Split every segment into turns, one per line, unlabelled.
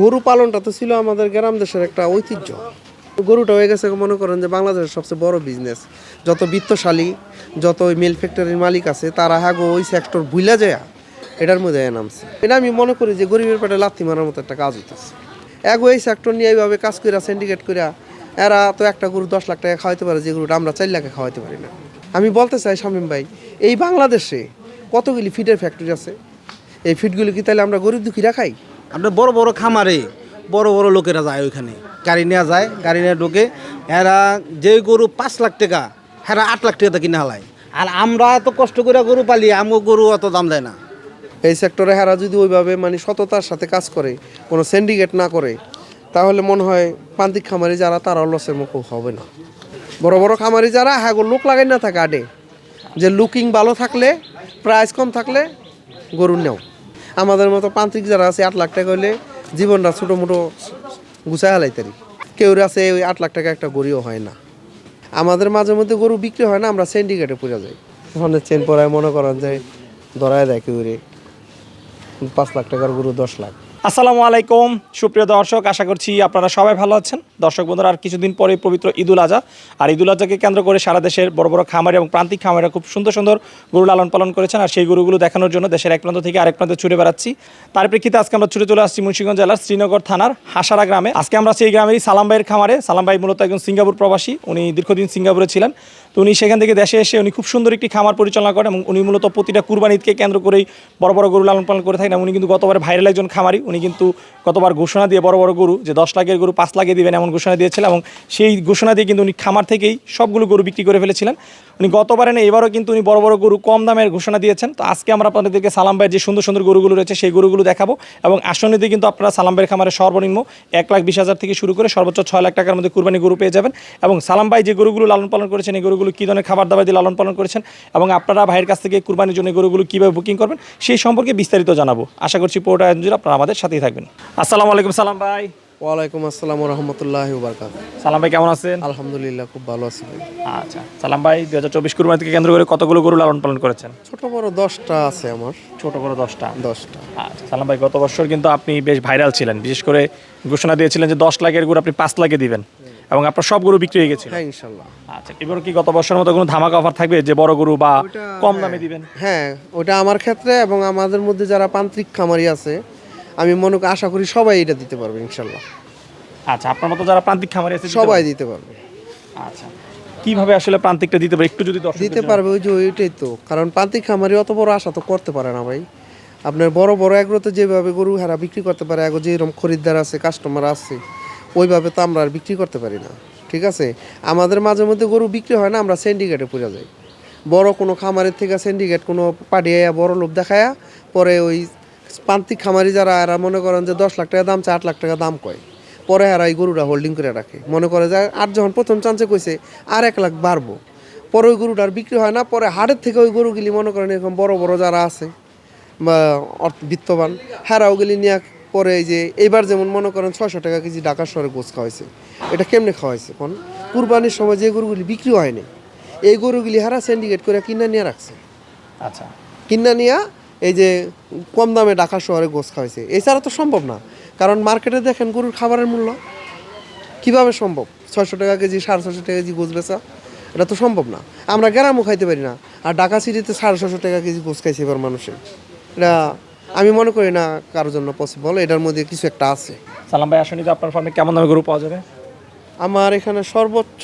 গরু পালনটা তো ছিল আমাদের গ্রাম দেশের একটা ঐতিহ্য। গরুটা হয়ে গেছে মনে করেন যে বাংলাদেশের সবচেয়ে বড় বিজনেস যত বিত্তশালী যত ওই মিল ফ্যাক্টরির মালিক আছে, তারা হ্যাঁ গো, ওই সেক্টর ভুলা যায়, এটার মধ্যে নামছে। এটা আমি মনে করি যে গরিবের পেটে লাথি মারার মতো একটা কাজ হইতেছে। এগো এই সেক্টর নিয়ে এইভাবে কাজ কইরা সিন্ডিকেট কইরা, এরা তো একটা গরু দশ লাখ টাকা খাওয়াইতে পারে, যে গরুটা আমরা চার লাখে খাওয়াইতে পারি না। আমি বলতে চাই, শামীম ভাই, এই বাংলাদেশে কতগুলি ফিডের ফ্যাক্টরি আছে? এই ফিডগুলি কি তাহলে আমরা গরিব দুঃখী খাই
আপনার বড় বড় খামারে বড় বড় লোকেরা যায় ওইখানে। গাড়ি নেওয়া যায়, গাড়ি নিয়ে ঢোকে। এরা যে গরু পাঁচ লাখ টাকা, হেরা আট লাখ টাকা কিনে হালায়। আর আমরা এত কষ্ট করে গরু পালি, আমগো গরু অত দাম দেয় না।
এই সেক্টরে হেরা যদি ওইভাবে মানে সততার সাথে কাজ করে, কোনো সিন্ডিকেট না করে, তাহলে মনে হয় প্রান্তিক খামারি যারা, তারা লসের মুখ হবে না। বড় বড় খামারি যারা হ্যাঁ লোক লাগাই না থাকে আডে যে লুকিং ভালো থাকলে প্রাইস কম থাকলে গরু নেও। আমাদের মতো পান্ত্রিক যারা আছে, আট লাখ টাকা হলে জীবনটা ছোটো মোটো গুছাই হালাইতারি কেউ আছে, ওই আট লাখ টাকা একটা গরুও হয় না। আমাদের মাঝে মধ্যে গরু বিক্রি হয় না, আমরা সেন্ডিকেটে পড়ে যাই। ওখানে চেন পরায় মনে করেন যে ধরায় দেয় কেউ রে। পাঁচ লাখ টাকার গরু দশ লাখ।
আসসালামু আলাইকুম। সুপ্রিয় দর্শক, আশা করছি আপনারা সবাই ভালো আছেন। দর্শক বন্ধুরা, আর কিছুদিন পরে পবিত্র ঈদুল আজহা। আর ঈদুল আজহাকে কেন্দ্র করে সারা দেশের বড় বড় খামারি এবং প্রান্তিক খামারিরা খুব সুন্দর সুন্দর গরু লালন পালন করেছেন। আর সেই গরুগুলো দেখানোর জন্য দেশের এক প্রান্ত থেকে আরেক প্রান্তে ছুটে বেড়াচ্ছি। তার প্রেক্ষিতে আজকে আমরা ছুটে চলে আসছি মুন্সিগঞ্জ জেলার শ্রীনগর থানার হাসারা গ্রামে। আজকে আমরা সেই গ্রামেরই সালাম ভাইয়ের খামারে। সালাম ভাই মূলত একজন সিঙ্গাপুর প্রবাসী। উনি দীর্ঘদিন সিঙ্গাপুরে ছিলেন। তো উনি সেখান থেকে দেশে এসে উনি খুব সুন্দর একটি খামার পরিচালনা করেন এবং উনি মূলত প্রতিটা কুরবান ঈদকে কেন্দ্র করেই বড় বড় গরু লালন পালন করে থাকেন উনি কিন্তু গতবার ভাইরাল একজন খামারি। উনি কিন্তু গতবার ঘোষণা দিয়ে বড় বড় গরু, যে দশ লাখের গরু পাঁচ লাখে দিবেন এমন ঘোষণা দিয়েছিলেন এবং সেই ঘোষণা দিয়ে কিন্তু উনি খামার থেকেই সবগুলো গরু বিক্রি করে ফেলেছিলেন। উনি গতবারে না, এবারও কিন্তু উনি বড় বড় গরু কম দামের ঘোষণা দিয়েছেন। তো আজকে আমরা আপনাদেরকে সালাম ভাইয়ের যে সুন্দর সুন্দর গরুগুলো রয়েছে, সেই গরুগুলো দেখাবো এবং আসনিতে কিন্তু আপনারা সালাম ভাইয়ের খামারে সর্বনিম্ন এক লাখ বিশ হাজার থেকে শুরু করে সর্বোচ্চ ছয় লাখ টাকার মধ্যে কুরবানি গরু পেয়ে যাবেন। এবং সালাম ভাই যে গরুগুলো লালন পালন করেছেন, এই গরুগুলো কী ধরনের খাবার দাবার দিয়ে লালন পালন করেছেন এবং আপনারা ভাইয়ের কাছ থেকে কুরবানির জন্য গরুগুলো কীভাবে বুকিং করবেন, সেই সম্পর্কে বিস্তারিত জানাব। আশা করছি পুরোটা আপনারা আমাদের সাথেই থাকবেন। আসসালামু আলাইকুম সালাম ভাই।
ওয়ালাইকুম আসসালাম রহমতুল্লাহ বারকাত
সালাম ভাই কেমন আছেন?
আলহামদুলিল্লাহ খুব ভালো আছি ভাই।
আচ্ছা সালাম ভাই দু হাজার চব্বিশ কুরবানি থেকে কেন্দ্র করে কতগুলো গরু লালন পালন করেছেন?
ছোট বড় দশটা আছে আমার।
ছোট বড় দশটা?
দশটা।
আচ্ছা সালাম ভাই গত বছর কিন্তু আপনি বেশ ভাইরাল ছিলেন। বিশেষ করে ঘোষণা দিয়েছিলেন যে দশ লাখের গরু আপনি পাঁচ লাখে দিবেন এবং আপনার সব গরু বিক্রি হয়ে গেছে
হ্যাঁ ইনশাল্লাহ।
আচ্ছা এবার কি গত বছরের মতো কোনো ধামাকা অফার থাকবে যে বড় গরু বা কম দামে দিবেন?
হ্যাঁ ওটা আমার ক্ষেত্রে এবং আমাদের মধ্যে যারা পান্ত্রিক খামারি আছে আমি মনে করি- আশা করি সবাই এটা দিতে পারবে ইনশাল্লাহ।
আচ্ছা আপনার মতো যারা প্রান্তিক খামারি আছে
সবাই দিতে পারবে।
আচ্ছা কীভাবে আসলে প্রান্তিকটা দিতে পারবে একটু যদি
দিতে পারবে ওই যে ওইটাই তো কারণ প্রান্তিক খামারি অত বড় আশা তো করতে পারে না ভাই। আপনার বড় বড় এগুলোতে যেভাবে গরু হেরা বিক্রি করতে পারে এগো যেরকম খরিদ্দার আছে কাস্টমার আছে ওইভাবে তো আমরা আর বিক্রি করতে পারি না ঠিক আছে? আমাদের মাঝে মধ্যে গরু বিক্রি হয় না আমরা সিন্ডিকেটে পড়ে যাই। বড় কোনো খামারের থেকে সিন্ডিকেট কোনো পাঠিয়ে বড় লোক দেখায়া পরে ওই প্রান্তিক খামারি যারা এরা মনে করেন যে দশ লাখ টাকা দাম চায় আট লাখ টাকা দাম কয়। পরে এরা এই গরুটা হোল্ডিং করে রাখে। মনে করে যে আর যখন প্রথম চান্সে কইছে আর এক লাখ বাড়বো। পরে ওই গরুটা আর বিক্রি হয় না পরে হাটের থেকে ওই গরুগুলি মনে করেন এরকম বড় বড় যারা আছে বা বিত্তবান হ্যাঁ ওগুলি নিয়ে পরে এই যে এইবার যেমন মনে করেন ছয়শো টাকা কেজি ঢাকা শহরে গোছ খাওয়াইছে। এটা কেমনে খাওয়াইছে কোন? কুরবানির সময় যে গরুগুলি বিক্রি হয়নি এই গরুগুলি হারা সিন্ডিকেট করে কিনা নিয়ে রাখছে।
আচ্ছা।
কিনা নিয়ে এই যে কম দামে ঢাকা শহরে গোছ খাওয়াইছে এছাড়া তো সম্ভব না। কারণ মার্কেটে দেখেন গরুর খাবারের মূল্য। কীভাবে সম্ভব? ছয়শো টাকা কেজি, সাড়ে ছশো টাকা কেজি গোছ বেচা, এটা তো সম্ভব না। আমরা গ্রামও খাইতে পারি না। আর ঢাকা সিটিতে সাড়ে ছশো টাকা কেজি গোছ খাইছে এবার মানুষের এটা আমি মনে করি না কারোর জন্য পসিবল এটার মধ্যে কিছু একটা আছে।
সালাম ভাই আসলে আপনার ফার্মে কেমন দামে গরু পাওয়া যাবে?
আমার এখানে সর্বোচ্চ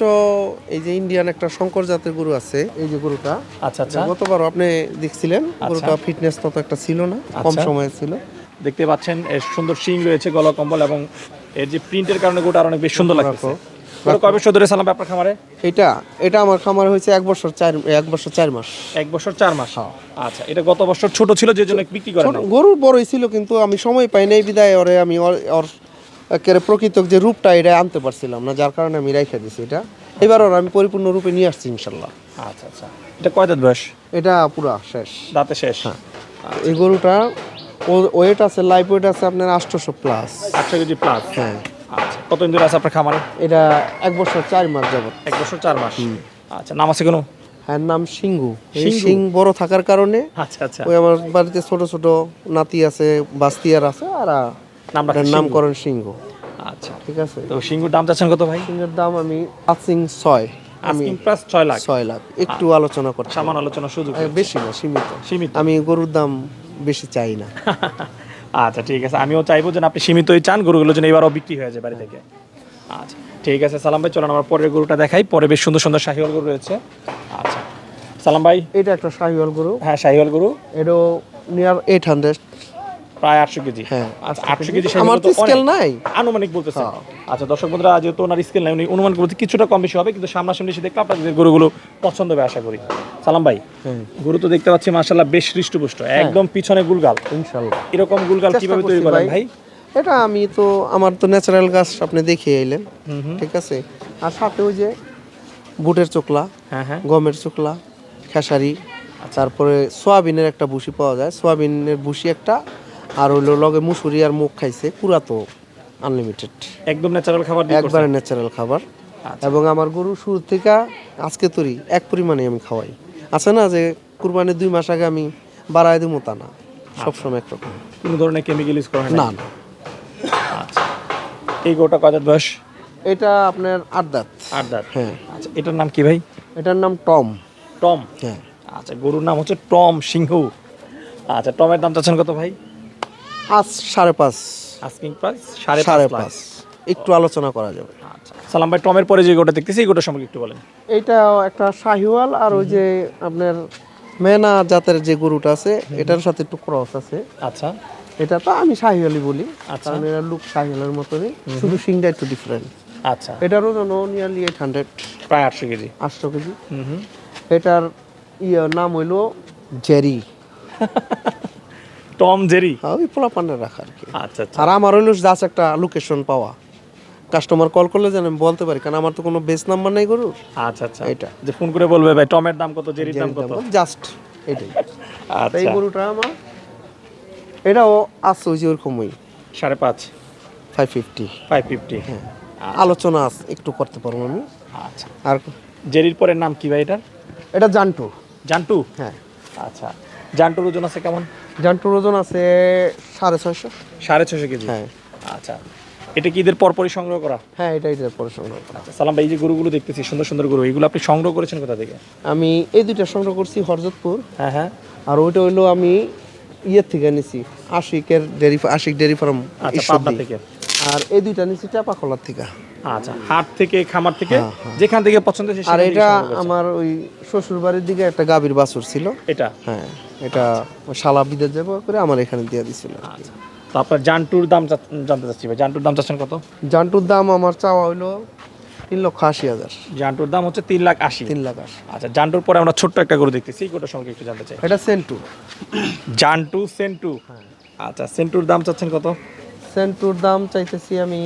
এই যে ইন্ডিয়ান একটা শঙ্কর জাতের গরু আছে এই যে গরুটা।
আচ্ছা আচ্ছা।
গতবার আপনি দেখছিলেন গরুটা ফিটনেস তত একটা ছিল না কম
আচ্ছা।
সময়ে ছিল।
দেখতে পাচ্ছেন এর সুন্দর শিং রয়েছে গলা কম্বল এবং এর যে প্রিন্টের কারণে গোটা আর অনেক বেশ সুন্দর লাগছে গরু কয় সালাম আপনার খামারে?
এটা এটা আমার খামার হয়েছে এক বছর চার এক বছর চার মাস।
এক বছর চার মাস? আচ্ছা এটা গত বছর ছোট ছিল যে জন্য বিক্রি করেন
গরু বড়ই ছিল কিন্তু আমি সময় পাই নাই বিদায় ওরে আমি ওর একেবারে প্রকৃত যে রূপটা এটা আনতে পারছিলাম না যার কারণে আমি রেখে দিছি এটা। এবার আমি পরিপূর্ণ রূপে নিয়ে আসছি ইনশাল্লাহ।
আচ্ছা আচ্ছা। এটা কয় দাঁত বয়স?
এটা পুরা শেষ।
দাঁতে শেষ? হ্যাঁ।
এই গরুটা ওয়েট আছে লাইফ ওয়েট আছে আপনার আটশোশো প্লাস।
আটশো কেজি প্লাস?
হ্যাঁ।
আচ্ছা কতদিন ধরে আছে আপনার খামারে?
এটা এক বছর চার মাস যাবত
এক বছর চার মাস? আচ্ছা নাম আছে কোনো?
হ্যাঁ নাম সিংহু? সিং বড় থাকার কারণে
আচ্ছা আচ্ছা।
ওই আমার বাড়িতে ছোট ছোট নাতি আছে বাস্তিয়ার আছে আর
নাম রাখা
এটার
সিংহ।
নামকরণ সিংহ।
আচ্ছা।
ঠিক আছে?
তো সিংহুর দাম চাচ্ছেন কত ভাই?
সিংহের দাম আমি আছিং ছয়। আমি
প্রাইস ছয় লাখ।
ছয় লাখ। একটু আলোচনা করছি।
সামান্য আলোচনা সুযোগ
বেশি না সীমিত।
সীমিত।
আমি গরুর দাম বেশি চাই না।
আচ্ছা ঠিক আছে। আমিও চাইব যেন আপনি সীমিতই চান গরুগুলো যেন এবারও বিক্রি হয়ে যায় বাড়ি থেকে। আচ্ছা ঠিক আছে। সালাম ভাই চলেন আমার পরের গরুটা দেখাই। পরে বেশ সুন্দর সুন্দর শাহিওয়াল গরু রয়েছে। আচ্ছা। সালাম ভাই।
এটা একটা শাহিওয়াল গরু।
হ্যাঁ শাহিওয়াল গরু।
এটাও নিয়ার এইট হান্ড্রেড
প্রায় আটশো কেজি।
হ্যাঁ,
আচ্ছা আটশো কেজি
আমার তো স্কেল নাই।
আনুমানিক বলতেছে। আচ্ছা দর্শক বন্ধুরা যেহেতু ওনার স্কেল নাই উনি অনুমান করতে কিছুটা কম বেশি হবে কিন্তু সামনাসামনি এসে দেখলে আপনাদের গরুগুলো পছন্দ হবে আশা করি। সালাম ভাই
হ্যাঁ।
গরু তো দেখতে পাচ্ছি বেশ হৃষ্টপুষ্ট। একদম পিছনে গুলগাল।
ইনশাল্লাহ
এরকম গুলগাল কীভাবে তৈরি করেন
ভাই। এটা আমি তো আমার তো ন্যাচারাল গাছ আপনি দেখিয়ে এলেন ঠিক আছে? আর সাথে ওই যে বুটের চোকলা
হ্যাঁ হ্যাঁ।
গমের চোকলা খেসারি তারপরে সোয়াবিনের একটা ভুসি পাওয়া যায়। সোয়াবিনের ভুসি একটা আর হইল লগে মুসুরি আর মুখ খাইছে পুরা তো আনলিমিটেড
একদম ন্যাচারাল খাবার
একবারে ন্যাচারাল খাবার।
আচ্ছা।
এবং আমার গরু শুরু থেকে আজকে তরি এক পরিমাণে আমি খাওয়াই। আছে না যে কুরবানির দুই মাস আগে আমি বাড়াই দিব তা না। সবসময় একরকম
কোনো ধরনের কেমিক্যাল ইউজ করা হয়
না
না। আচ্ছা। এই গোটা কয়দার বয়স?
এটা আপনার আট দাঁত।
আট দাঁত।
হ্যাঁ।
আচ্ছা এটার নাম কি ভাই?
এটার নাম টম।
টম?
হ্যাঁ।
আচ্ছা গরুর নাম হচ্ছে টম সিংহ। আচ্ছা টমের দাম চাচ্ছেন কত ভাই?
আজ সাড়ে পাঁচ।
আস্কিং প্রাইস সাড়ে
সাড়ে
পাঁচ।
একটু আলোচনা করা যাবে।
আচ্ছা সালাম ভাই টমের পরে যে গোটা দেখতেছি এই গোটা সম্পর্কে একটু বলেন।
এইটা একটা শাহিওয়াল আর ওই যে আপনার মেনা জাতের যে গরুটা আছে এটার সাথে একটু ক্রস আছে।
আচ্ছা।
এটা তো আমি শাহিওয়ালি বলি
আচ্ছা।
কারণ এরা লুক শাহিওয়ালের মতনই। শুধু সিংটা একটু ডিফারেন্ট
আচ্ছা।
এটার ওজন নিয়ারলি এইট হান্ড্রেড
প্রায় আটশো কেজি।
আটশো কেজি।
হুম হুম।
এটার ইয়ে নাম হইল জেরি।
Tom Jerry.
হ্যাঁ, ওই পোলা পান্ডা রাখা আর কি।
আচ্ছা আচ্ছা।
আর আমার হইল জাস্ট একটা লোকেশন পাওয়া। কাস্টমার কল করলে যেন আমি বলতে পারি কারণ আমার তো কোনো বেস নাম্বার নাই গরুর।
আচ্ছা আচ্ছা।
এটা।
যে ফোন করে বলবে ভাই টমের দাম কত জেরির দাম কত?
জাস্ট এটাই তা এই
আচ্ছা
গরুটা আমার এটাও আছে ওই যে ওরকমই।
সাড়ে পাঁচ।
ফাইভ ফিফটি
ফাইভ ফিফটি হ্যাঁ।
আলোচনা আছে একটু করতে পারব আমি।
আচ্ছা।
আর
জেরির পরের নাম কি ভাই এটার?
এটা জান্টু।
জান্টু?
হ্যাঁ।
আচ্ছা। জান্টুর ওজন আছে কেমন?
জান্টুর ওজন আছে সাড়ে ছয়শো।
সাড়ে ছশো কেজি?
হ্যাঁ।
আচ্ছা। এটা কি ঈদের পরপরই সংগ্রহ করা?
হ্যাঁ এটা এটার পরে সংগ্রহ করা।
আচ্ছা সালাম ভাই এই যে গরুগুলো দেখতেছি সুন্দর সুন্দর গরু এগুলো আপনি সংগ্রহ করেছেন কোথা থেকে?
আমি এই দুইটা সংগ্রহ করছি হরজতপুর।
হ্যাঁ হ্যাঁ।
আর ওইটা হইল আমি ইয়ের থেকে নিছি আশিকের ডেরি আশিক ডেরি ফার্ম
আচ্ছা পাবনা থেকে।
আর এই দুইটা নিছি চাপাখোলার থেকে।
আচ্ছা হাট থেকে খামার থেকে
হ্যাঁ,
যেখান থেকে পছন্দ হয়
আর এটা আমার ওই শ্বশুর বাড়ির দিকে একটা গাভীর বাছুর ছিল।
এটা?
হ্যাঁ এটা শালা বিদের যাব করে আমার এখানে দিয়ে দিছিল।
আচ্ছা। তো আপনার জান্টুর দাম জানতে চাচ্ছি ভাই জান্টুর দাম চাচ্ছেন কত?
জান্টুর দাম আমার চাওয়া হইল তিন লক্ষ আশি হাজার।
জান্টুর দাম হচ্ছে তিন লাখ আশি।
তিন লাখ আশি।
আচ্ছা জান্টুর পরে আমরা ছোট্ট একটা গরু দেখতেছি এই গরুটার সঙ্গে একটু জানতে চাই।
এটা সেন্টু।
জান্টু সেন্টু? আচ্ছা সেন্টুর দাম চাচ্ছেন কত?
সেন্টুর দাম চাইতেছি আমি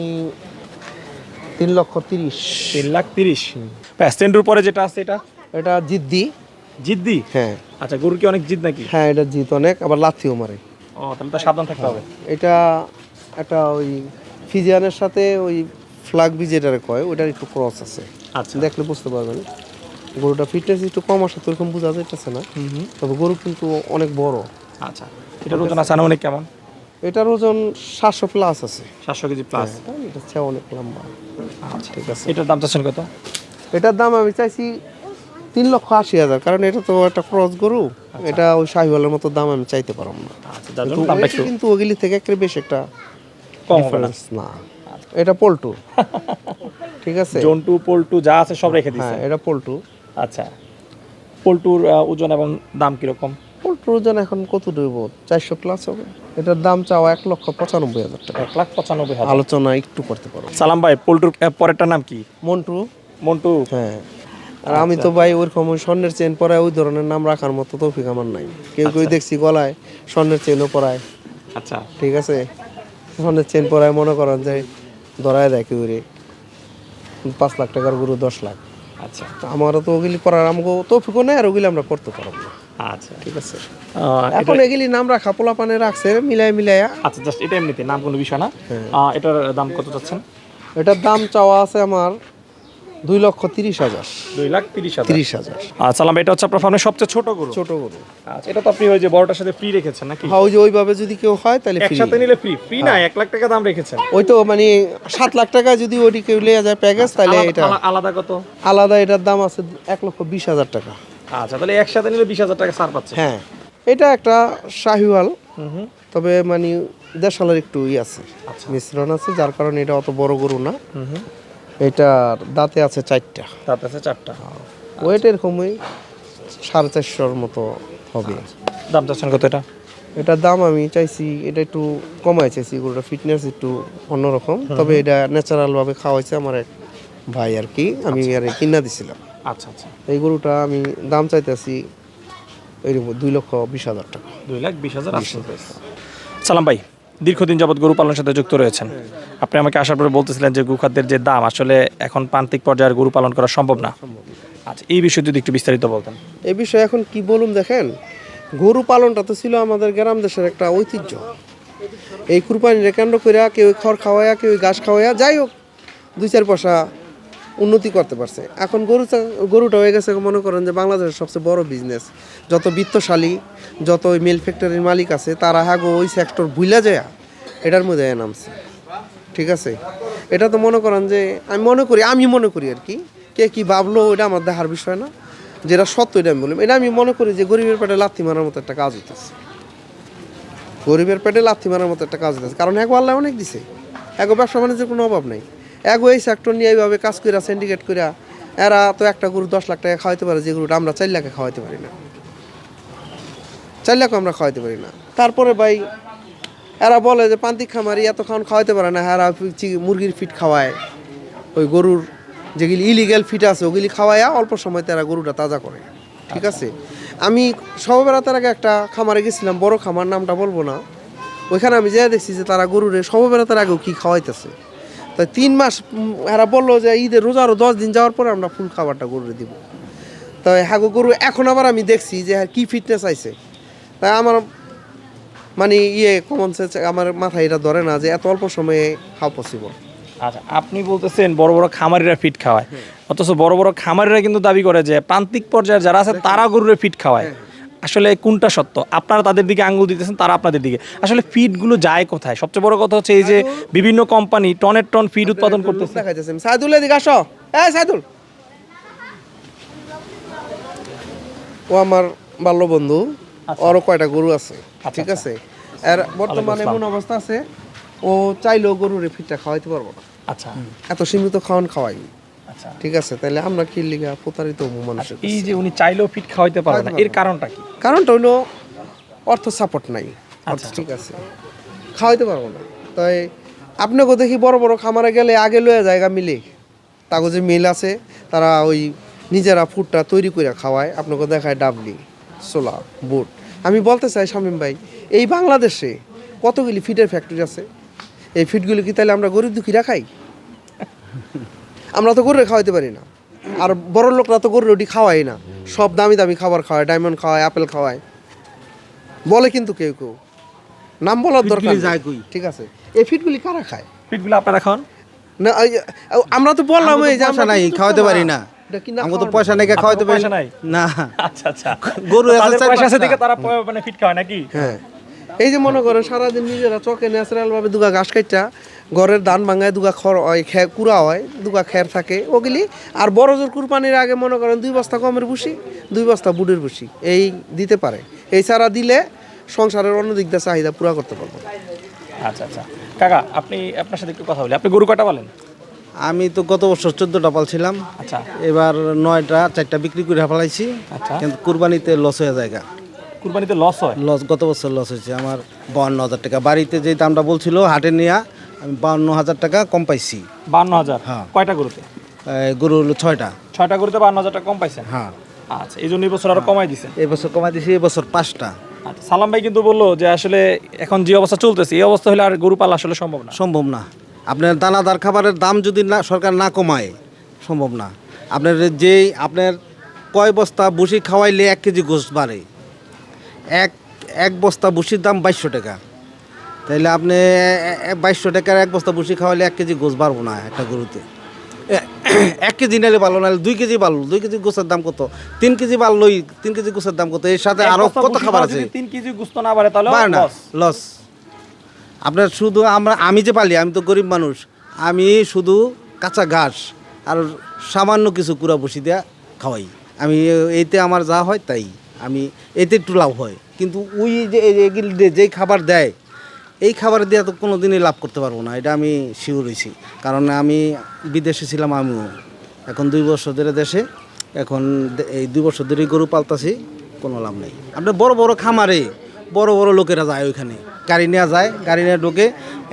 তিন লক্ষ তিরিশ।
তিন লাখ তিরিশ। ভাই পরে যেটা আছে এটা?
এটা জিদ্দি।
জিদ্দি?
হ্যাঁ।
আচ্ছা গরু কি অনেক জিদ নাকি?
হ্যাঁ এটা জিত অনেক আবার লাথিও মারে।
ও তাহলে তো সাবধান থাকতে হবে।
এটা একটা ওই ফিজিয়ানের সাথে ওই ফ্লাগ বি যেটারে কয় ওটার একটু ক্রস আছে।
আচ্ছা।
দেখলে বুঝতে পারবেন। গরুটা ফিটনেস একটু কম আসে তো এরকম বোঝা যাইতেছে না। তবে গরু কিন্তু অনেক বড়।
আচ্ছা এটার ওজন আছে আনুমানিক কেমন?
এটার ওজন সাতশো প্লাস আছে।
সাতশো কেজি প্লাস
হ্যাঁ, এটা অনেক লম্বা।
আচ্ছা
ঠিক আছে।
এটার দাম চাচ্ছেন কত?
এটার দাম আমি চাইছি তিন লক্ষ আশি হাজার কারণ এটা তো একটা ক্রস গরু। এটা ওই শাহিওয়ালের মতো দাম আমি চাইতে পারব না।
আচ্ছা
কিন্তু ওগুলি থেকে একটা বেশ একটা ডিফারেন্স না? এটা পল্টু। ঠিক আছে।
জন্টু পল্টু যা আছে সব রেখে দিচ্ছে
হ্যাঁ এটা পল্টু।
আচ্ছা। পল্টুর ওজন এবং দাম কীরকম?
পল্টুর ওজন এখন কত দেবো চারশো প্লাস হবে। এটার দাম চাওয়া এক লক্ষ পঁচানব্বই হাজার টাকা।
এক লাখ পঁচানব্বই হাজার।
আলোচনা একটু করতে পারো।
সালাম ভাই পল্টুর পরেরটার নাম কি?
মন্টু।
মন্টু।
হ্যাঁ। আর আমি তো ভাই ওরকম ওই স্বর্ণের চেন পরায় ওই ধরনের নাম রাখার মতো তৌফিক আমার নাই। কেউ কেউ দেখছি গলায় স্বর্ণের চেনও পরায়।
আচ্ছা।
ঠিক আছে? স্বর্ণের চেন পরায় মনে করেন যে ধরায় দেয় কেউ রে। পাঁচ লাখ টাকার গরু দশ লাখ।
আচ্ছা।
আমারও তো ওগুলি করার আমাকে তৌফিকও নেই আর ওগুলি আমরা করতে পারব না।
আচ্ছা
ঠিক আছে। এখন এগুলি নাম রাখা পোলা পানে রাখছে মিলাই মিলাইয়া।
আচ্ছা জাস্ট এটা এমনিতে নাম কোনো বিষয় না।
হ্যাঁ।
এটার দাম কত চাচ্ছেন?
এটার দাম চাওয়া আছে আমার দুই লক্ষ তিরিশ হাজার।
দুই লাখ তিরিশ হাজার।
তিরিশ হাজার।
আচ্ছা সালাম এটা হচ্ছে আপনার ফার্মের সবচেয়ে ছোট গরু?
ছোট গরু।
আচ্ছা এটা তো আপনি ওই যে বড়টার সাথে ফ্রি রেখেছেন নাকি?
হ্যাঁ ওই যে ওইভাবে যদি কেউ হয় তাহলে।
একসাথে নিলে ফ্রি ফ্রি না এক লাখ টাকা দাম রেখেছেন।
ওই তো মানে সাত লাখ টাকা যদি ওইটি কেউ লিয়ে যায় প্যাকেজ তাহলে এটা
আলাদা কত?
আলাদা এটার দাম আছে এক লক্ষ বিশ হাজার টাকা।
আচ্ছা তাহলে একসাথে নিলে বিশ হাজার টাকা ছাড় পাচ্ছে।
হ্যাঁ এটা একটা শাহিওয়াল তবে মানে দেশালের একটু ই আছে মিশ্রণ আছে যার কারণে এটা অত বড় গরু না। এটার দাঁতে আছে চারটা।
তাতে আছে চারটা।
ওয়েট এরকমই সাড়ে চারশোর মতো হবে।
দাম চাচ্ছেন কত এটা?
এটার দাম আমি চাইছি এটা একটু কমাই চাইছি গরুটা ফিটনেস একটু অন্যরকম। তবে এটা ন্যাচারাল ভাবে খাওয়াইছে আমার এক ভাই আর কি আমি আর কিনা দিছিলাম।
আচ্ছা আচ্ছা।
এই গরুটা আমি দাম চাইতেছি এরকম দুই লক্ষ বিশ হাজার টাকা।
দুই লাখ বিশ হাজার সালাম ভাই দীর্ঘদিন যাবৎ গরু পালনের সাথে যুক্ত রয়েছেন। আপনি আমাকে আসার পরে বলতেছিলেন যে গোখাদ্যের যে দাম আসলে এখন প্রান্তিক পর্যায়ের গরু পালন করা সম্ভব না। আচ্ছা এই বিষয়ে যদি একটু বিস্তারিত বলতেন।
এই বিষয়ে এখন কি বলুন দেখেন গরু পালনটা তো ছিল আমাদের গ্রাম দেশের একটা ঐতিহ্য। এই কুরবানিরে কেন্দ্র করে কেউ খড় খাওয়াইয়া কেউ ঘাস খাওয়াইয়া যাই হোক দুই চার পয়সা উন্নতি করতে পারছে। এখন গরু গরুটা হয়ে গেছে, মনে করেন যে বাংলাদেশের সবচেয়ে বড় বিজনেস যত বিত্তশালী, যত ওই মিল ফ্যাক্টরির মালিক আছে, তারা হাগো ওই সেক্টর ভুলা যায়, এটার মধ্যে নামছে। ঠিক আছে? এটা তো মনে করেন যে আমি মনে করি, আমি মনে করি আর কি, কে কি ভাবলো, এটা আমার দেখার বিষয় না। যেটা সত্য এটা আমি বললাম এটা আমি মনে করি যে গরিবের পেটে লাথি মারার মতো একটা কাজ হইতেছে। গরিবের পেটে লাথি মারার মতো একটা কাজ হইতেছে, কারণ এক আল্লাহ অনেক দিছে। এক ব্যবসা বাণিজ্যের কোনো অভাব নেই। এক এই সেক্টর নিয়ে এইভাবে কাজ কইরা সিন্ডিকেট কইরা এরা তো একটা গরু দশ লাখ টাকা খাওয়াইতে পারে যে গরুটা আমরা চার লাখে খাওয়াইতে পারি না। চার লাখ আমরা খাওয়াইতে পারি না। তারপরে ভাই এরা বলে যে পান্তিক খামারি এত খাওয়ান খাওয়াইতে পারে না এরা মুরগির ফিট খাওয়ায়। ওই গরুর যেগুলি ইলিগেল ফিট আছে ওগুলি খাওয়াইয়া অল্প সময়তে এরা গরুটা তাজা করে। ঠিক আছে? আমি সববেলাতার আগে একটা খামারে গেছিলাম বড় খামার নামটা বলব না। ওইখানে আমি যেয়ে দেখছি যে তারা গরুরে সববেলাতার আগেও কি খাওয়াইতেছে। তাই তিন মাস এরা বলল যে ঈদের রোজারও দশ দিন যাওয়ার পরে আমরা ফুল খাবারটা গরুরে দিব। তাই হাগো গরু এখন আবার আমি দেখছি যে হ্যাঁ কি ফিটনেস আইছে। তাই আমার মানে ইয়ে কমন সেন্স আমার মাথায় এটা ধরে না যে এত অল্প সময়ে হাউ পসিবল
আচ্ছা আপনি বলতেছেন বড় বড় খামারিরা ফিট খাওয়ায়। অথচ বড় বড় খামারিরা কিন্তু দাবি করে যে প্রান্তিক পর্যায়ে যারা আছে তারা গরুরে ফিট খাওয়ায়। আসলে কোনটা সত্য? আপনারা তাদের দিকে আঙ্গুল দিতেছেন তারা আপনাদের দিকে। আসলে ফিডগুলো যায় কোথায়? সবচেয়ে বড় কথা হচ্ছে এই যে বিভিন্ন কোম্পানি টনের টন ফিড উৎপাদন করতেছে।
আসো। এই সাইদুল ও আমার বাল্য বন্ধু। ওরও কয়টা গরু আছে ঠিক আছে? আর বর্তমানে এমন অবস্থা আছে ও চাইলেও গরুরে ফিটটা খাওয়াইতে পারব না।
আচ্ছা।
এত সীমিত খাওয়ান খাওয়াই
আচ্ছা
ঠিক আছে তাহলে আমরা কি লিগা প্রতারিত হব মানুষের
এই যে উনি চাইলেও ফিট খাওয়াইতে পারে না এর কারণটা কি?
কারণটা হলো অর্থ সাপোর্ট নাই।
আচ্ছা।
ঠিক আছে। খাওয়াইতে পারব না। তাই আপনাকেও দেখি বড় বড় খামারে গেলে আগে লয়ে জায়গা মিলে। তাগো যে মিল আছে তারা ওই নিজেরা ফুডটা তৈরি করে খাওয়ায় আপনাকে দেখায় ডাবলি সোলা বুট। আমি বলতে চাই শামীম ভাই এই বাংলাদেশে কতগুলি ফিডের ফ্যাক্টরি আছে? এই ফিডগুলি কি তাহলে আমরা গরিব দুঃখীরা খাই আমরা তো গরুরে খাওয়াইতে পারি না। আর বড় লোকরা তো গরুর রুটি খাওয়াই না। সব দামি দামি খাবার খাওয়ায় ডায়মন্ড খাওয়ায় আপেল খাওয়ায়। বলে কিন্তু কেউ কেউ। নাম বলার দরকার
যায় কই?
ঠিক আছে। এই ফিটগুলি কারা খায়?
ফিটগুলো আপনারা খাওয়ান
না আমরা তো বললাম এই যে আমরা
নাই খাওয়াতে পারি না। আমরা তো পয়সা নাই খাওয়াতে পারি
পয়সা নাই?
না।
আচ্ছা আচ্ছা।
গরু আছে
পয়সা আছে। দিকে তারা মানে ফিট খাওয়ায় নাকি?
হ্যাঁ। এই যে মনে করেন সারাদিন নিজেরা চকে ন্যাচারাল ভাবে দুগা ঘাস কাইটা ঘরের ধান ভাঙায় দুগা খড় হয় খে কুড়া হয় দুগা খের থাকে ওগুলি। আর বড় জোর কুরবানির আগে মনে করেন দুই বস্তা কমের বুসি দুই বস্তা বুটের বুসি এই দিতে পারে। এই ছাড়া দিলে সংসারের অন্য দিক দিয়ে চাহিদা পুরা করতে পারব।
আচ্ছা আচ্ছা। কাকা আপনি আপনার সাথে একটু কথা বলি। আপনি গরু কাটা বলেন
আমি তো গত বছর চোদ্দটা পালছিলাম।
আচ্ছা।
এবার নয়টা চারটা বিক্রি করে ফেলাইছি।
আচ্ছা।
কিন্তু কুরবানিতে লস হয়ে যায়
কুরবানিতে লস হয়?
লস গত বছর লস হয়েছে। আমার বাউন্ন হাজার টাকা। বাড়িতে যে দামটা বলছিল হাটে নিয়ে আমি বাউন্ন হাজার টাকা কম পাইছি।
বান্ন হাজার?
হ্যাঁ।
কয়টা গরুতে?
গরু হলো ছয়টা।
ছয়টা গরুতে বান্ন হাজার টাকা কম পাইছেন?
হ্যাঁ।
আচ্ছা এই জন্য এই বছর আরও কমাই দিছেন?
এই বছর কমাই দিছি এই বছর পাঁচটা।
আচ্ছা সালাম ভাই কিন্তু বলল যে আসলে এখন যে অবস্থা চলতেছে এই অবস্থা হলে আর গরু পালা আসলে সম্ভব না।
সম্ভব না। আপনার দানাদার খাবারের দাম যদি না সরকার না কমায় সম্ভব না। আপনার যেই আপনার কয় বস্তা বুসি খাওয়াইলে এক কেজি গোস্ত বাড়ে। এক এক বস্তা বুসির দাম বাইশশো টাকা। তাইলে আপনি বাইশশো টাকার এক বস্তা বুসি খাওয়ালে এক কেজি গোস্ত বাড়বো না একটা গরুতে। এক কেজি নিলে ভালো নাহলে দুই কেজি ভালো দুই কেজি গোছের দাম কত? তিন কেজি ভালোই তিন কেজি গোছের দাম কত? এর সাথে
এক আরও
কত খাবার আছে?
তিন কেজি গুস্ত না বাড়ে তাহলে
না লস আপনার শুধু আমরা আমি যে পালি আমি তো গরিব মানুষ আমি শুধু কাঁচা ঘাস আর সামান্য কিছু কুড়া বসি দেওয়া খাওয়াই। আমি এইতে আমার যা হয় তাই। আমি, এতে একটু লাভ হয়। কিন্তু ওই যে এগুলি যেই খাবার দেয়, এই খাবার দিয়ে তো কোনো দিনই লাভ করতে পারব না, এটা আমি শিওর হয়েছি কারণ আমি বিদেশে ছিলাম আমিও। এখন দুই বছর ধরে দেশে, এখন এই দুই বছর ধরে গরু পালতাছি, কোনো লাভ নেই। আপনার বড় বড় খামারে, বড় বড় লোকেরা যায় ওইখানে। গাড়ি নেওয়া যায়, গাড়ি নিয়ে ঢোকে,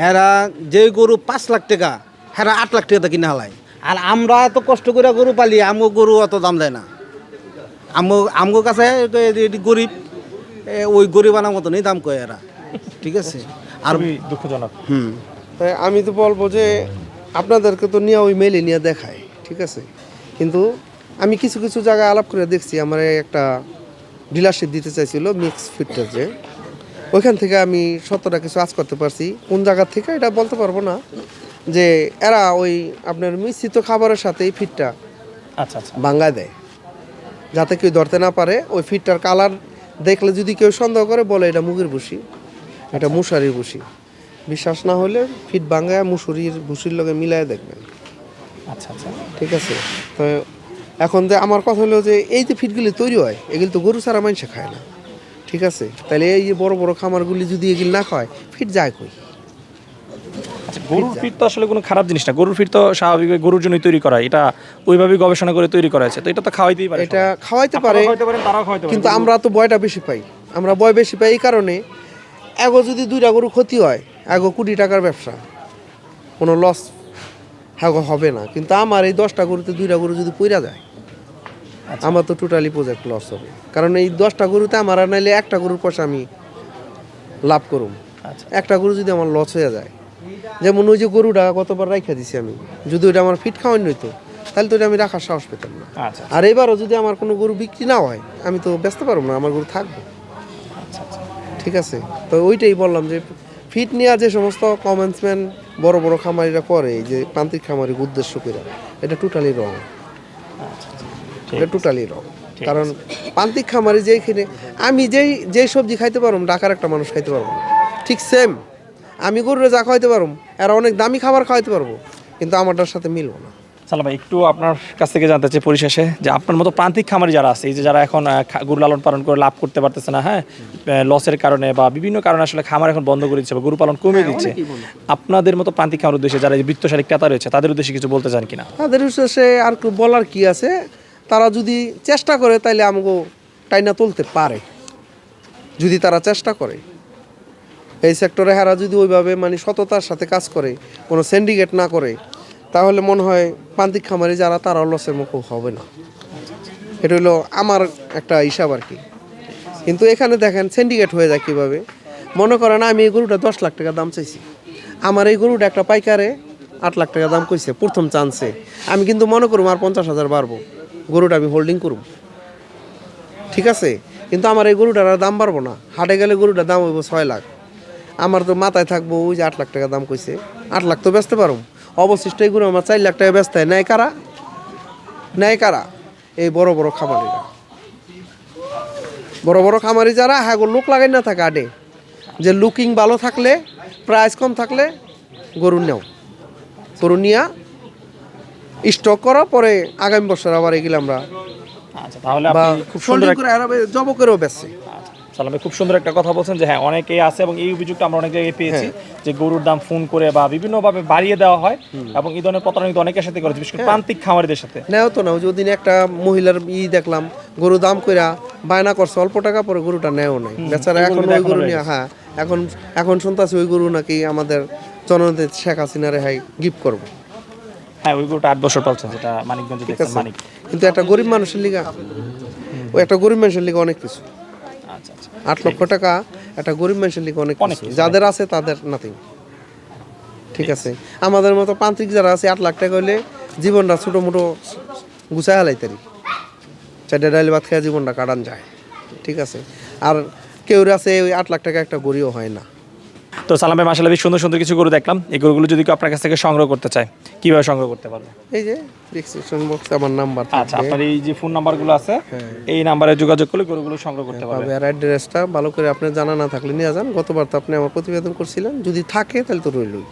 এরা যে গরু পাঁচ লাখ টাকা হেরা আট লাখ টাকা কিনে হালায়। আর আমরা এত কষ্ট করে গরু পালি, আমগো গরু অত দাম দেয় না। আমগো আমগো কাছে গরিব। ওই গরিব আনার মতনই দাম কয় এরা। ঠিক আছে? আর
দুঃখজনক।
হুম।
তাই আমি তো বলব যে আপনাদেরকে তো নিয়ে ওই মেলে নিয়ে দেখায় ঠিক আছে? কিন্তু আমি কিছু কিছু জায়গায় আলাপ করে দেখছি আমার একটা ডিলারশিপ দিতে চাইছিল মিক্স ফিটটা যে। ওইখান থেকে আমি সত্যটা কিছু আজ করতে পারছি। কোন জায়গার থেকে এটা বলতে পারব না। যে এরা ওই আপনার মিশ্রিত খাবারের সাথে এই ফিটটা
আচ্ছা আচ্ছা।
বাঙ্গায় দেয়। যাতে কেউ ধরতে না পারে ওই ফিটটার কালার দেখলে যদি কেউ সন্দেহ করে বলে এটা মুগের ভুসি এটা মুসারির ভুসি। বিশ্বাস না হলে ফিট বাঙ্গায় মুসুরির ভুসির লগে মিলায় দেখবেন।
আচ্ছা আচ্ছা।
ঠিক আছে? তো এখন যে আমার কথা হলো যে এই যে ফিটগুলি তৈরি হয় এগুলি তো গরু ছাড়া মানুষে খায় না। ঠিক আছে? তাহলে এই যে বড় বড় খামারগুলি যদি এগুলি না খায় ফিট যায় কই?
আচ্ছা গরুর ফিট তো আসলে কোনো খারাপ জিনিস না। গরুর ফিট তো স্বাভাবিক গরুর জন্যই তৈরি করা এটা ওইভাবেই গবেষণা করে তৈরি করা হয়েছে। তো এটা তো খাওয়াইতেই পারে
এটা খাওয়াইতে পারে কিন্তু আমরা তো বয়টা বেশি পাই। আমরা বয় বেশি পাই এই কারণে এগো যদি দুইটা গরু ক্ষতি হয় এগো কোটি টাকার ব্যবসা। কোনো লস হ্যাগো হবে না। কিন্তু আমার এই দশটা গরুতে দুইটা গরু যদি পইরা যায় আমার তো টোটালি প্রজেক্ট লস হবে। কারণ এই দশটা গরুতে আমার আর নাইলে একটা গরুর পয়সা আমি লাভ করুম।
আচ্ছা।
একটা গরু যদি আমার লস হয়ে যায় যেমন ওই যে গরুটা কতবার রাইখা দিছি আমি যদি ওটা আমার ফিট খাওয়ান হইতো তাহলে তো ওইটা আমি রাখার সাহস পেতাম না।
আচ্ছা
আর এবারও যদি আমার কোনো গরু বিক্রি না হয় আমি তো ব্যস্ত পারব না আমার গরু থাকবে।
আচ্ছা আচ্ছা।
ঠিক আছে? তো ওইটাই বললাম যে ফিট নেওয়া যে সমস্ত কমেন্টসম্যান বড় বড় খামারিরা করে এই যে প্রান্তিক খামারির উদ্দেশ্য করে এটা টোটালি রং এটা টোটালি রং কারণ প্রান্তিক খামারি যেইখানে আমি যেই যেই সবজি খাইতে পারব ঢাকার একটা মানুষ খাইতে পারব না। ঠিক সেম আমি গরুরে যা খাওয়াইতে পারব এরা অনেক দামি খাবার খাওয়াইতে পারব কিন্তু আমারটার সাথে মিলবো না।
সালাম ভাই একটু আপনার কাছ থেকে জানতে চাই পরিশেষে যে আপনার মতো প্রান্তিক খামারি যারা আছে এই যে যারা এখন গরু লালন পালন করে লাভ করতে পারতেছে না হ্যাঁ? লসের কারণে বা বিভিন্ন কারণে আসলে খামার এখন বন্ধ করে দিচ্ছে বা গরু পালন কমিয়ে দিচ্ছে। আপনাদের মতো প্রান্তিক খামার উদ্দেশ্যে যারা এই বৃত্তশালী ক্রেতা রয়েছে তাদের উদ্দেশ্যে কিছু বলতে চান কিনা?
তাদের উদ্দেশ্যে আর বলার কি আছে তারা যদি চেষ্টা করে তাইলে আমাকে টাইনা তুলতে পারে। যদি তারা চেষ্টা করে। এই সেক্টরে হারা যদি ওইভাবে মানে সততার সাথে কাজ করে, কোনো সিন্ডিকেট না করে, তাহলে মনে হয় প্রান্তিক খামারি যারা তারা লসের মুখ হবে না। এটা হলো আমার একটা হিসাব আর কি। কিন্তু এখানে দেখেন সিন্ডিকেট হয়ে যায় কীভাবে? মনে করেন আমি এই গরুটা দশ লাখ টাকা দাম চাইছি। আমার এই গরুটা একটা পাইকারে আট লাখ টাকা দাম কইছে, প্রথম চান্সে আমি কিন্তু মনে করুম আর পঞ্চাশ হাজার বাড়বো। গরুটা আমি হোল্ডিং করুম। ঠিক আছে? কিন্তু আমার এই গরুটার আর দাম বাড়বো না। হাটে গেলে গরুটার দাম হইব ছয় লাখ। আমার তো মাথায় থাকব ওই যে আট লাখ টাকা দাম কইছে। আট লাখ তো বেচতে পারো অবশিষ্ট এই গরু আমার চার লাখ টাকা বেচতে হয়। নেয় কারা? নেয় কারা? এই বড় বড় খামারিরা। বড় বড় খামারি যারা হ্যাঁ লোক লাগাই না থাকে আডে যে লুকিং ভালো থাকলে প্রাইস কম থাকলে গরু নেও। গরু নিয়া স্টক করা পরে আগামী বছর আবার এগুলো আমরা
আচ্ছা
বা
খুব সুন্দর
করে জব করেও বেচছে
সালাম খুব সুন্দর একটা কথা বলছেন যে হ্যাঁ অনেকেই আছে এবং এই অভিযোগটা আমরা অনেক জায়গায় পেয়েছি যে গরুর দাম ফোন করে বা বিভিন্নভাবে বাড়িয়ে দেওয়া হয় এবং এই ধরনের প্রতারণা কিন্তু অনেকের সাথে করেছে বিশেষ করে প্রান্তিক খামারিদের সাথে।
নেও তো না ওই যে একটা মহিলার ই দেখলাম গরু দাম কইরা বায়না করছে অল্প টাকা পরে গরুটা নেও নাই। বেচারা এখন ওই গরু নিয়ে হ্যাঁ এখন এখন শুনতাছি ওই গরু নাকি আমাদের জননেত্রী শেখ হাসিনারে হাই গিফট করব।
হ্যাঁ ওই গরুটা আট বছর পালছেন যেটা মানিকগঞ্জে মানিক।
কিন্তু একটা গরিব মানুষের লিগা ওই একটা গরিব মানুষের লিগা অনেক কিছু। আট লক্ষ টাকা একটা গরিব মানুষের লিখে অনেক যাদের আছে তাদের নাথিং ঠিক আছে। আমাদের মতো প্রান্তিক যারা আছে আট লাখ টাকা হইলে জীবনটা ছোটো মোটো গুছাই হালাইতারি চারটে ডাইল ভাত খেয়ে জীবনটা কাটান যায়। ঠিক আছে। আর কেউ আছে ওই আট লাখ টাকা একটা গড়িও হয় না।
তো সালাম ভাই মাসাল্লাহ সুন্দর সুন্দর কিছু গরু দেখলাম। এই গরুগুলো যদি কেউ আপনার কাছ থেকে সংগ্রহ করতে চায় কীভাবে সংগ্রহ করতে পারবে?
এই যে ডিসক্রিপশন বক্সে আমার নাম্বার
আচ্ছা আপনার এই যে ফোন নাম্বারগুলো আছে এই নাম্বারে যোগাযোগ করলে গরুগুলো সংগ্রহ করতে পারবে।
আর অ্যাড্রেসটা ভালো করে আপনার জানা না থাকলে নিয়ে যান। গতবার তো আপনি আমার প্রতিবেদন করছিলেন যদি থাকে তাহলে তো রইলই।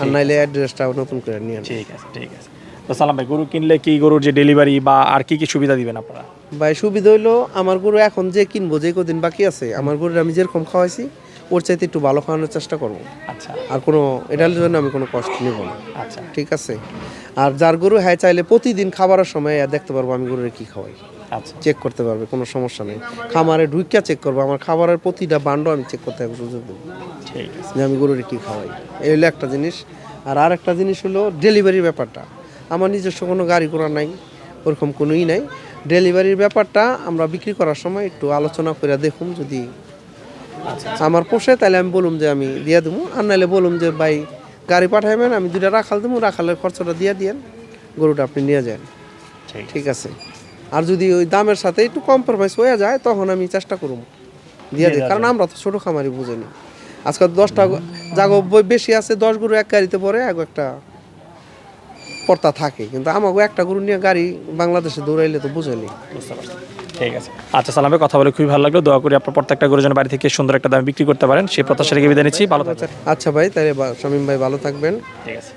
আর নাইলে অ্যাড্রেসটা নতুন করে নিয়ে।
ঠিক আছে ঠিক আছে। তো সালাম ভাই গরু কিনলে কি গরুর যে ডেলিভারি বা আর কি কি সুবিধা দিবেন আপনারা?
ভাই সুবিধা হইল আমার গরু এখন যে কিনবো যে কদিন বাকি আছে আমার গরুর আমি যেরকম খাওয়াইছি ওর চাইতে একটু ভালো খাওয়ানোর চেষ্টা করব।
আচ্ছা।
আর কোনো এটার জন্য আমি কোনো কষ্ট নেব না।
আচ্ছা।
ঠিক আছে? আর যার গরু হ্যাঁ চাইলে প্রতিদিন খাবারের সময় দেখতে পারব আমি গরুরে কি খাওয়াই।
আচ্ছা।
চেক করতে পারবে কোনো সমস্যা নেই। খামারে ঢুকিয়া চেক করব আমার খাবারের প্রতিটা বান্ড আমি চেক করতে সুযোগ দেবো।
ঠিক আছে।
যে আমি গরুরে কী খাওয়াই। এই হলো একটা জিনিস। আর আর একটা জিনিস হলো ডেলিভারির ব্যাপারটা। আমার নিজস্ব কোনো গাড়ি ঘোড়া নাই ওরকম কোনোই নাই। ডেলিভারির ব্যাপারটা আমরা বিক্রি করার সময় একটু আলোচনা করে দেখুন যদি আমার পোষে তাহলে আমি বলুম যে আমি দিয়ে দেবো আর নাহলে বলুম যে ভাই গাড়ি পাঠাইবেন আমি দুটা রাখাল দেবো রাখালের খরচাটা দিয়ে দিয়েন। গরুটা আপনি নিয়ে যান।
ঠিক
আছে। আর যদি ওই দামের সাথে একটু কম্প্রোমাইজ হয়ে যায় তখন আমি চেষ্টা করব দিয়ে দিই। কারণ আমরা তো ছোটো খামারি বুঝিনি। আজকাল দশটা জাগো বেশি আছে দশ গরু এক গাড়িতে পরে এক একটা পর্তা থাকে। কিন্তু আমাকে একটা গরু নিয়ে গাড়ি বাংলাদেশে দৌড়াইলে তো
পারছি। ঠিক আছে। আচ্ছা সালামে কথা বলে খুবই ভালো লাগল। দোয়া করি আপনার প্রত্যেকটা গরুজনের বাড়ি থেকে সুন্দর একটা দামে বিক্রি করতে পারেন। সেই প্রত্যাশা রেখে বিদায় নিচ্ছি। ভালো থাকবেন।
আচ্ছা ভাই তাহলে শামীম ভাই ভালো থাকবেন।
ঠিক আছে।